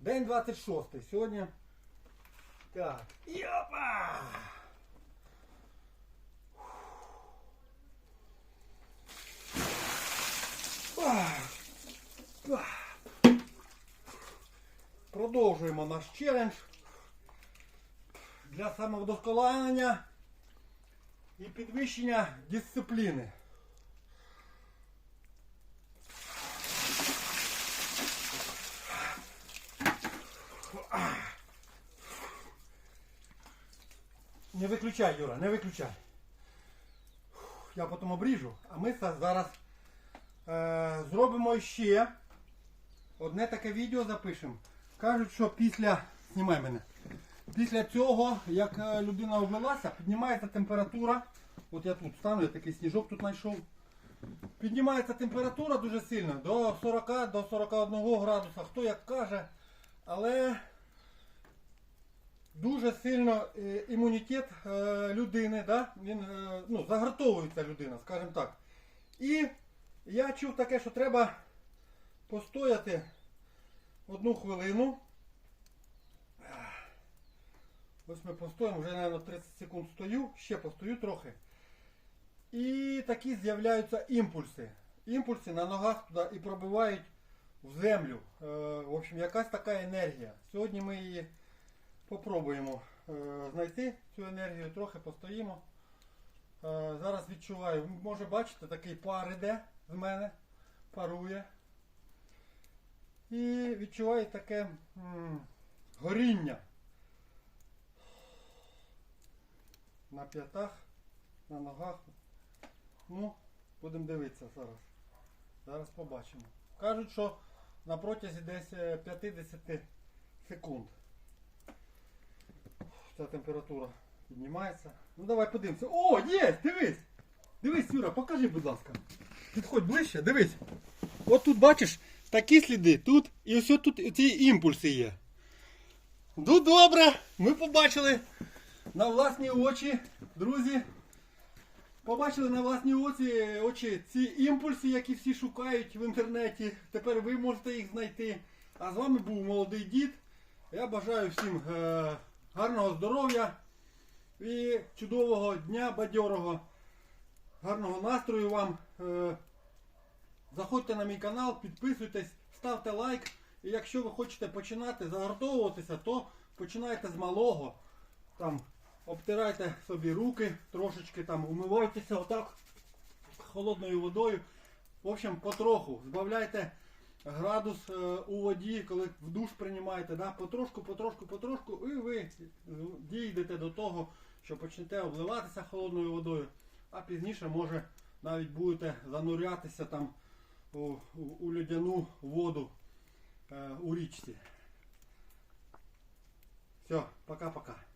День 26. Сьогодні. Так. Йопа! Продовжуємо наш челендж для самовдосконалення і підвищення дисципліни. Не виключай, Юра, не виключай. Я потім обріжу, а ми зараз е, зробимо ще одне таке відео запишемо. Кажуть, що після. Знімай мене. Після цього, як е, людина облилася, піднімається температура. От я тут стану, я такий сніжок тут знайшов. Піднімається температура дуже сильно, до 40 до 41 градуса, хто як каже. Але дуже сильно е, імунітет е, людини, да? він е, ну, загартовується людина, скажімо так. І я чув таке, що треба постояти одну хвилину. Ось ми постоїмо, вже, мабуть, 30 секунд стою, ще постою трохи. І такі з'являються імпульси. Імпульси на ногах туди і пробивають в землю. В общем, якась така енергія. Сьогодні ми її попробуємо е, знайти цю енергію, трохи постоїмо. Е, зараз відчуваю, може бачите, такий пар іде з мене, парує. І відчуваю таке м, горіння. На п'ятах, на ногах. Ну, будемо дивитися зараз. Зараз побачимо. Кажуть, що на протязі десь е, 50 секунд ця температура піднімається. Ну давай подивимося. О, є! Дивись! Дивись, Юра, покажи, будь ласка. Підходь ближче, дивись. От тут бачиш такі сліди, тут і ось тут ці імпульси є. Ну добре, ми побачили на власні очі, друзі. Побачили на власні очі, очі ці імпульси, які всі шукають в інтернеті. Тепер ви можете їх знайти. А з вами був молодий дід. Я бажаю всім е, гарного здоров'я і чудового дня, бадьорого, гарного настрою вам. Е, заходьте на мій канал, підписуйтесь, ставте лайк. І якщо ви хочете починати загартовуватися, то починайте з малого. Там обтирайте собі руки, трошечки там умивайтеся отак холодною водою. В общем, потроху збавляйте градус е, у воді, коли в душ приймаєте, да? потрошку, потрошку, потрошку, і ви дійдете до того, що почнете обливатися холодною водою, а пізніше може навіть будете занурятися там у, у, у льодяну воду е, у річці. Все, пока-пока.